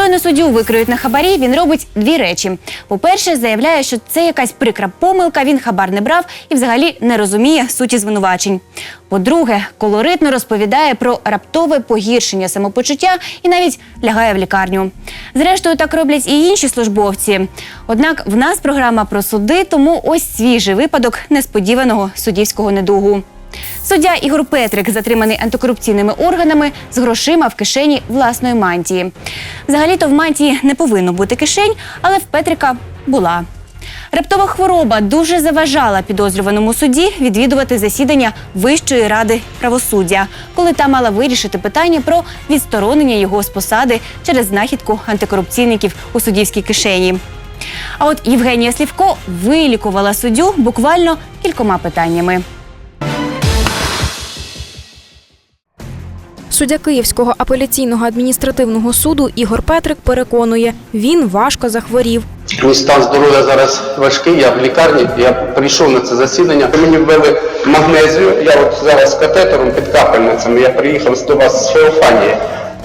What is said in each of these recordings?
Щойно суддю викриють на хабарі, він робить дві речі. По-перше, заявляє, що це якась прикра помилка, він хабар не брав і взагалі не розуміє суті звинувачень. По-друге, колоритно розповідає про раптове погіршення самопочуття і навіть лягає в лікарню. Зрештою, так роблять і інші службовці. Однак в нас програма про суди, тому ось свіжий випадок несподіваного суддівського недугу. Суддя Ігор Петрик затриманий антикорупційними органами з грошима в кишені власної мантії. Взагалі-то в мантії не повинно бути кишень, але в Петрика була. Раптова хвороба дуже заважала підозрюваному судді відвідувати засідання Вищої ради правосуддя, коли та мала вирішити питання про відсторонення його з посади через знахідку антикорупційників у суддівській кишені. А от Євгенія Слівко вилікувала суддю буквально кількома питаннями. Суддя Київського апеляційного адміністративного суду Ігор Петрик переконує, він важко захворів. Мій стан здоров'я зараз важкий, я в лікарні, я прийшов на це засідання. Мені ввели магнезію, я от зараз з катетером під капельницями, я приїхав до вас з Феофанії,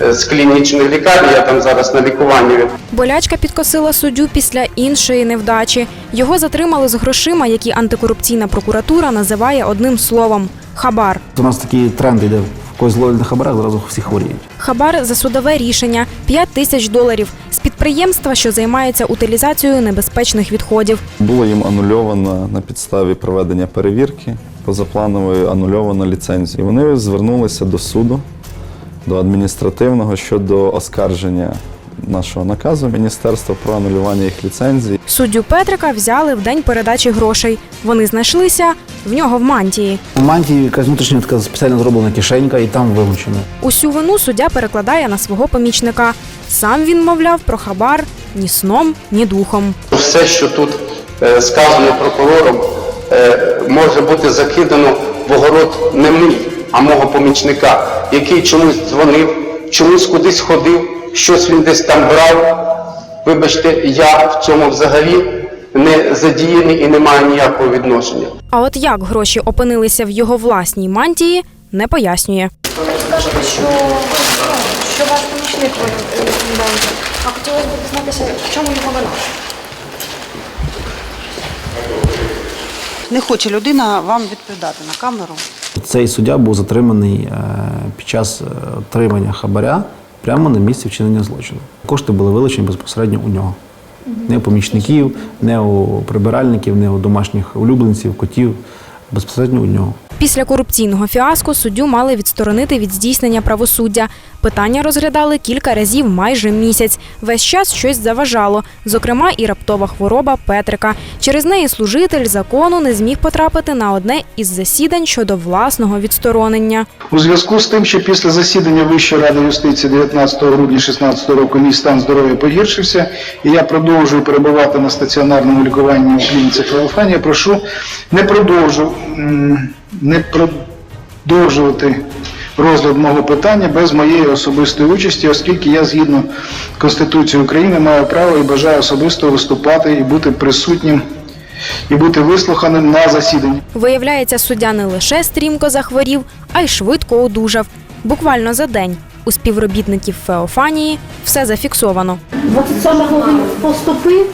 е, з клінічної лікарні, я там зараз на лікуванні. Болячка підкосила суддю після іншої невдачі. Його затримали з грошима, які антикорупційна прокуратура називає одним словом хабар. У нас такий тренд йде. Когось зловлять на хабарах, зразу всі хворіють. Хабар за судове рішення 5 тисяч доларів з підприємства, що займається утилізацією небезпечних відходів. Було їм анульовано на підставі проведення перевірки позапланової анульовано ліцензію. І вони звернулися до суду, до адміністративного щодо оскарження нашого наказу міністерства про анулювання їх ліцензії. Суддю Петрика взяли в день передачі грошей. Вони знайшлися в нього в мантії. У мантії якась внутрішня така спеціально зроблена кишенька, і там вилучено. Усю вину суддя перекладає на свого помічника. Сам він мовляв про хабар ні сном, ні духом. Все, що тут е, сказано прокурором, е, може бути закидано в огород не мій, а мого помічника, який чомусь дзвонив, чомусь кудись ходив, щось він десь там брав. Вибачте, я в цьому взагалі не задіяний і не маю ніякого відношення. А от як гроші опинилися в його власній мантії, не пояснює. Кажете, що, що ваш помічник відповідає. А хотілося б дізнатися, в чому його вина? Не хоче людина вам відповідати на камеру. Цей суддя був затриманий е, під час е, отримання хабаря прямо на місці вчинення злочину. Кошти були вилучені безпосередньо у нього. Не у помічників, не у прибиральників, не у домашніх улюбленців, котів. Безпосередньо у нього. Після корупційного фіаско суддю мали відсторонити від здійснення правосуддя. Питання розглядали кілька разів майже місяць. Весь час щось заважало, зокрема і раптова хвороба Петрика. Через неї служитель закону не зміг потрапити на одне із засідань щодо власного відсторонення. У зв'язку з тим, що після засідання Вищої ради юстиції 19 грудня 2016 року мій стан здоров'я погіршився, і я продовжую перебувати на стаціонарному лікуванні у клініці Феофанія, прошу не продовжу не продовжувати розгляд мого питання без моєї особистої участі, оскільки я згідно Конституції України маю право і бажаю особисто виступати і бути присутнім і бути вислуханим на засіданні. Виявляється, суддя не лише стрімко захворів, а й швидко одужав. Буквально за день. У співробітників Феофанії все зафіксовано. 27-го він поступив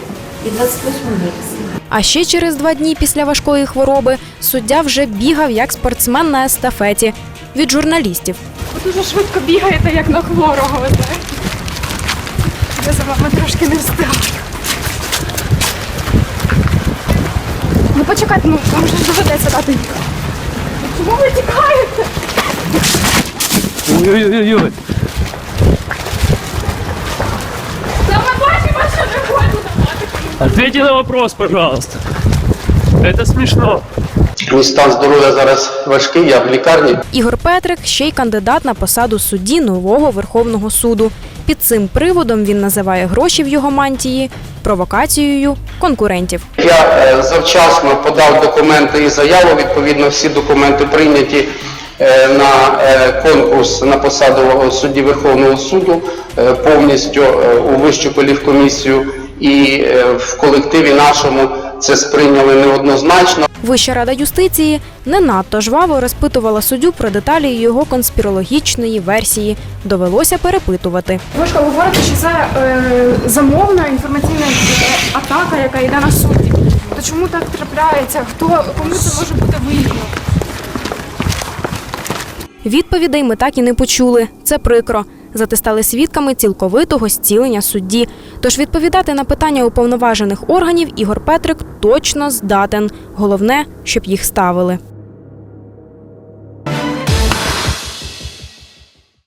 і 28 вересня. А ще через два дні після важкої хвороби суддя вже бігав як спортсмен на естафеті від журналістів. Ви дуже швидко бігаєте, як на хворого, ви знаєте. Я за вами трошки не встигла. Ну почекайте, ну вам же ж доведеться дати. Чому ви тікаєте? Ой-ой-ой. Та ми бачимо, що не хочете. Ответьте на вопрос, пожалуйста. Это смешно. Мій стан здоров'я зараз важкий, я в лікарні. Ігор Петрик ще й кандидат на посаду судді нового Верховного суду. Під цим приводом він називає гроші в його мантії провокацією конкурентів. Я е, завчасно подав документи і заяву. Відповідно, всі документи прийняті е, на е, конкурс на посаду судді Верховного суду е, повністю е, у Вищу колівкомісію і е, в колективі нашому це сприйняли неоднозначно. Вища рада юстиції не надто жваво розпитувала суддю про деталі його конспірологічної версії. Довелося перепитувати. Ви ж говорите, що це е, замовна інформаційна е, атака, яка йде на судді. То чому так трапляється? Хто кому це може бути вигідно? Відповідей ми так і не почули. Це прикро. Зате стали свідками цілковитого зцілення судді. Тож відповідати на питання уповноважених органів Ігор Петрик точно здатен. Головне, щоб їх ставили.